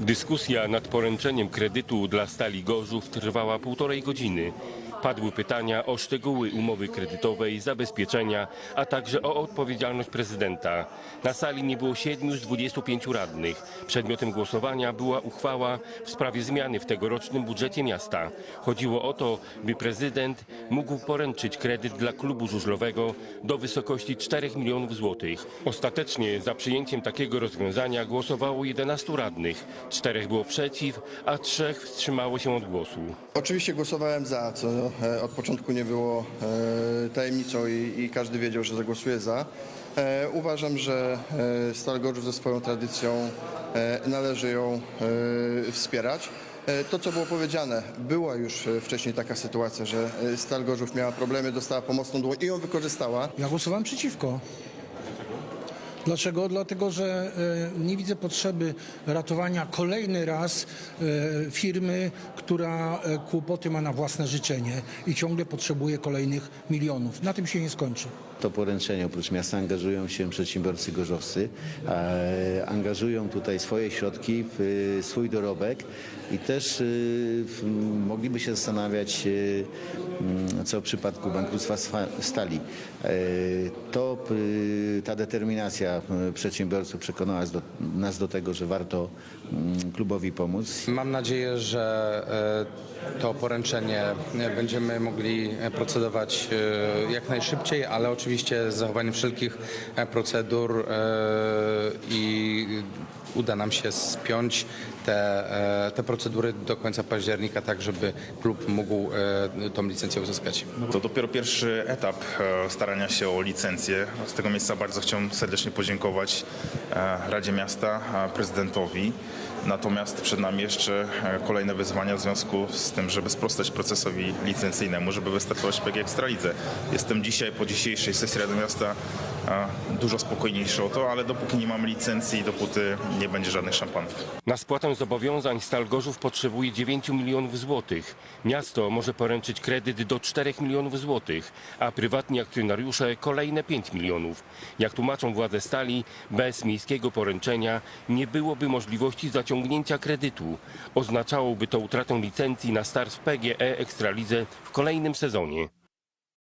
Dyskusja nad poręczeniem kredytu dla Stali Gorzów trwała półtorej godziny. Padły pytania o szczegóły umowy kredytowej, zabezpieczenia, a także o odpowiedzialność prezydenta. Na sali nie było 7 z 25 radnych. Przedmiotem głosowania była uchwała w sprawie zmiany w tegorocznym budżecie miasta. Chodziło o to, by prezydent mógł poręczyć kredyt dla klubu żużlowego do wysokości 4 milionów złotych. Ostatecznie za przyjęciem takiego rozwiązania głosowało 11 radnych. Czterech było przeciw, a trzech wstrzymało się od głosu. Oczywiście głosowałem za, co e, od początku nie było e, tajemnicą i, i każdy wiedział, że zagłosuje za. E, Uważam, że e, Stal Gorzów ze swoją tradycją należy ją wspierać. To, co było powiedziane, była już wcześniej taka sytuacja, że Stal Gorzów miała problemy, dostała pomocną dłoń i ją wykorzystała. Ja głosowałem przeciwko. Dlaczego? Dlatego, że e, nie widzę potrzeby ratowania kolejny raz e, firmy, która e, kłopoty ma na własne życzenie i ciągle potrzebuje kolejnych milionów. Na tym się nie skończy. To poręczenie oprócz miasta angażują się przedsiębiorcy gorzowscy, angażują tutaj swoje środki, swój dorobek i też mogliby się zastanawiać, co w przypadku bankructwa stali. To ta determinacja e, przedsiębiorców przekonała nas do, nas do tego, że warto m, klubowi pomóc. Mam nadzieję, że e, to poręczenie będziemy mogli procedować e, jak najszybciej, ale oczywiście z zachowaniem wszelkich e, procedur i uda nam się spiąć te, e, te procedury do końca października, tak żeby klub mógł e, tą licencję uzyskać. To dopiero pierwszy etap e, starania się o licencję. Z tego miejsca bardzo chciałem serdecznie podziękować Radzie Miasta, prezydentowi. Natomiast przed nami jeszcze kolejne wyzwania w związku z tym, żeby sprostać procesowi licencyjnemu, żeby wystartować w PG Ekstralidze. Jestem dzisiaj, po dzisiejszej sesji Rady Miasta dużo spokojniejszy o to, ale dopóki nie mamy licencji, dopóty nie będzie żadnych szampanów. Na spłatę zobowiązań Stal Gorzów potrzebuje 9 milionów złotych. Miasto może poręczyć kredyt do 4 milionów złotych, a prywatni akcjonariusze kolejne 5 milionów. Jak tłumaczą władze Stali, bez miejskiego poręczenia nie byłoby możliwości zaciągnięcia kredytu. Oznaczałoby to utratę licencji na start w PGE Ekstralidze w kolejnym sezonie.